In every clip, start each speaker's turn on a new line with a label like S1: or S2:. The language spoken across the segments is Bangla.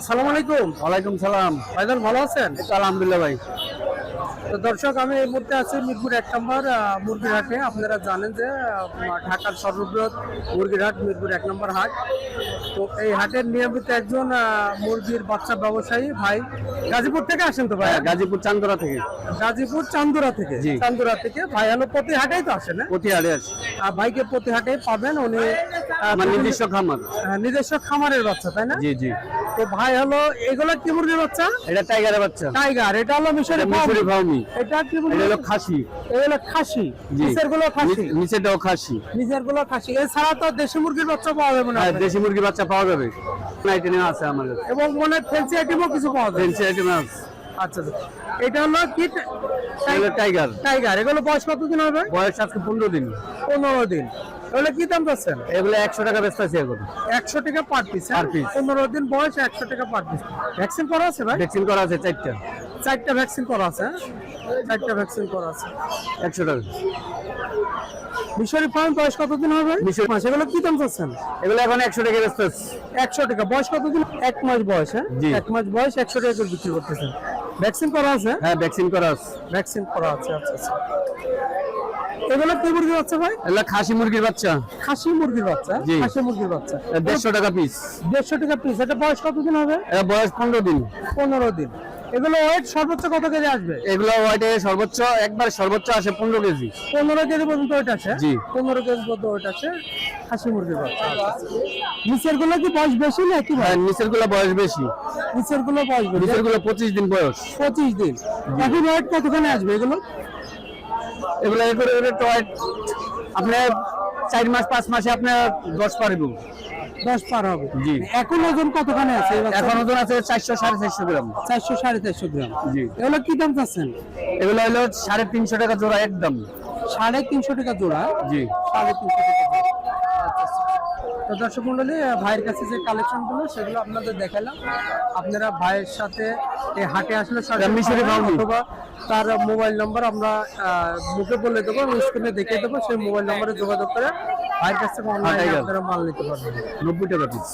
S1: আসসালামু আলাইকুম।
S2: ওয়ালাইকুম সালাম।
S1: ভাইজান ভালো আছেন?
S2: আলহামদুলিল্লাহ ভাই।
S1: তো দর্শক আমি এই মুহূর্তে আছি মিরপুর এক নম্বর মুরগির হাটে। আপনারা জানেন যে ঢাকার সর্ববৃহৎ মুরগির হাট মিরপুর এক নম্বর হাট। তো এই হাটের নিয়মিত একজন মুরগির বাচ্চা ব্যবসায়ী ভাই গাজীপুর থেকে আসেন তো ভাই?
S2: হ্যাঁ, গাজীপুর চান্দরা থেকে।
S1: গাজীপুর চান্দুরা থেকে। চান্দুরা থেকে। ভাই হলো প্রতি হাটেই তো আসেন হ্যাঁ?
S2: প্রতি হাটে আছে
S1: আর ভাইকে প্রতি হাটেই পাবেন। উনি
S2: নিজস্ব খামার।
S1: নিজস্ব খামারের বাচ্চা তাই না?
S2: জি জি।
S1: তো ভাই হলো এগুলো কি মুরগির বাচ্চা?
S2: এটা টাইগারের বাচ্চা।
S1: টাইগার এটা হলো মিশরি
S2: মিশরি ফার্মি
S1: এটা কি মুরগি
S2: হলো খাসি।
S1: এগুলো খাসি। নিচেরগুলো খাসি।
S2: নিচেরটাও খাসি।
S1: নিচেরগুলো খাসি। এছাড়া তো দেশি মুরগির বাচ্চা পাওয়া যাবে না
S2: হ্যাঁ দেশি মুরগি বাচ্চা পাওয়া যাবে। আইটেম আছে আমার কাছে।
S1: এবং মনে ফেন্সি আইটেমও কিছু পাওয়া যাবে।
S2: ফেন্সি আইটেম আছে।
S1: আচ্ছা আচ্ছা। এটা হলো কি
S2: টাইগার
S1: টাইগার এগুলো বয়স কতদিন হবে?
S2: বয়স আজকে পনেরো দিন।
S1: পনেরো দিন। এগুলো কি দাম
S2: এগুলো একশো টাকা বেচতে আছে এখন।
S1: একশো টাকা পার পিস
S2: Per piece।
S1: পনেরো দিন বয়স একশো টাকা পার পিস ভ্যাকসিন করা আছে ভাই?
S2: ভ্যাকসিন করা আছে চারটা।
S1: চারটা ভ্যাকসিন করা আছে হ্যাঁ? চারটা ভ্যাকসিন করা আছে।
S2: একশো টাকা।
S1: মিশরি ফার্ম বয়স কতদিন হবে?
S2: মিশরি-
S1: মাস এগুলো কি দাম চাচ্ছেন
S2: এগুলো এখন একশো টাকা
S1: একশো টাকা। বয়স কতদিন? এক মাস বয়স হ্যাঁ? এক মাস বয়স একশো টাকা করে বিক্রি করতেছেন। ভ্যাকসিন করা আছে?
S2: হ্যাঁ ভ্যাকসিন করা আছে।
S1: ভ্যাকসিন করা আছে আচ্ছা আচ্ছা। এগুলো কি মুরগির বাচ্চা ভাই?
S2: এগুলো খাসি মুরগির বাচ্চা।
S1: খাসি মুরগির বাচ্চা। খাসি মুরগির বাচ্চা।
S2: দেড়শো টাকা পিস
S1: দেড়শো টাকা পিস এটা বয়স কতদিন হবে?
S2: এটা বয়স পনেরো দিন।
S1: পনেরো দিন। এগুলো ওয়েট সর্বোচ্চ কত কেজি আসবে?
S2: এগুলো ওয়াইটে সর্বোচ্চ একবার সর্বোচ্চ আসে পনেরো কেজি।
S1: পনেরো কেজি পর্যন্ত ওয়েট আছে?
S2: জি।
S1: পনেরো কেজি পর্যন্ত ওয়েট আছে খাসি মুরগির বাচ্চা নিচেরগুলো কি বয়স বেশি না কি
S2: হ্যাঁ নিচেরগুলো বয়স বেশি।
S1: নিচেরগুলো বয়স বেশি।
S2: নিচেরগুলো পঁচিশ দিন বয়স।
S1: পঁচিশ দিন। এখন ওয়েট কতখানে আসবে এগুলো?
S2: এগুলো এ করে করে তো আপনার চার মাস পাঁচ মাসে আপনার দশ পারব
S1: দশ পার হবে।
S2: জি।
S1: এখন ওজন কতখানে আছে
S2: এখন ওজন আছে চারশো সাড়ে চারশো গ্রাম।
S1: চারশো সাড়ে চারশো গ্রাম।
S2: জি।
S1: এগুলো কি দাম চাচ্ছেন?
S2: এগুলো হলো সাড়ে তিনশো টাকা জোড়া একদম।
S1: সাড়ে তিনশো টাকা জোড়া?
S2: জি।
S1: সাড়ে তিনশো টাকা আচ্ছা। তো দর্শক মন্ডলী ভাইয়ের কাছে যে কালেকশনগুলো সেগুলো আপনাদের দেখালাম। আপনারা ভাইয়ের সাথে এই হাটে আসলে। অথবা তার মোবাইল নম্বর আমরা মুখে বলে দেবো স্ক্রিনে দেখিয়ে দেবো। সেই মোবাইল নম্বরে যোগাযোগ করে ভাইয়ের কাছ থেকে অনলাইনে আপনারা মাল নিতে পারবেন।
S2: নব্বই টাকা পিস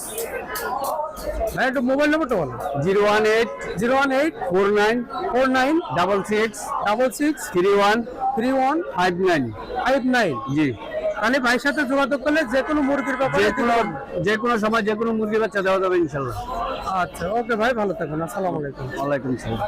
S1: ভাই একটু মোবাইল নম্বরটা বলো
S2: zero one eight
S1: zero one eight
S2: four nine
S1: four nine
S2: double six
S1: double six
S2: three one
S1: three one
S2: five nine.
S1: Five nine.
S2: জি।
S1: তাহলে ভাইয়ের সাথে যোগাযোগ করলে যে কোনো মুরগির ব্যাপারে
S2: যে কোনো যে কোনো সময় যে কোনো মুরগি বাচ্চা দেওয়া যাবে ইনশাল্লাহ।
S1: আচ্ছা ওকে ভাই ভালো থাকবেন। আসসালামু আলাইকুম।
S2: ওয়ালাইকুম সালাম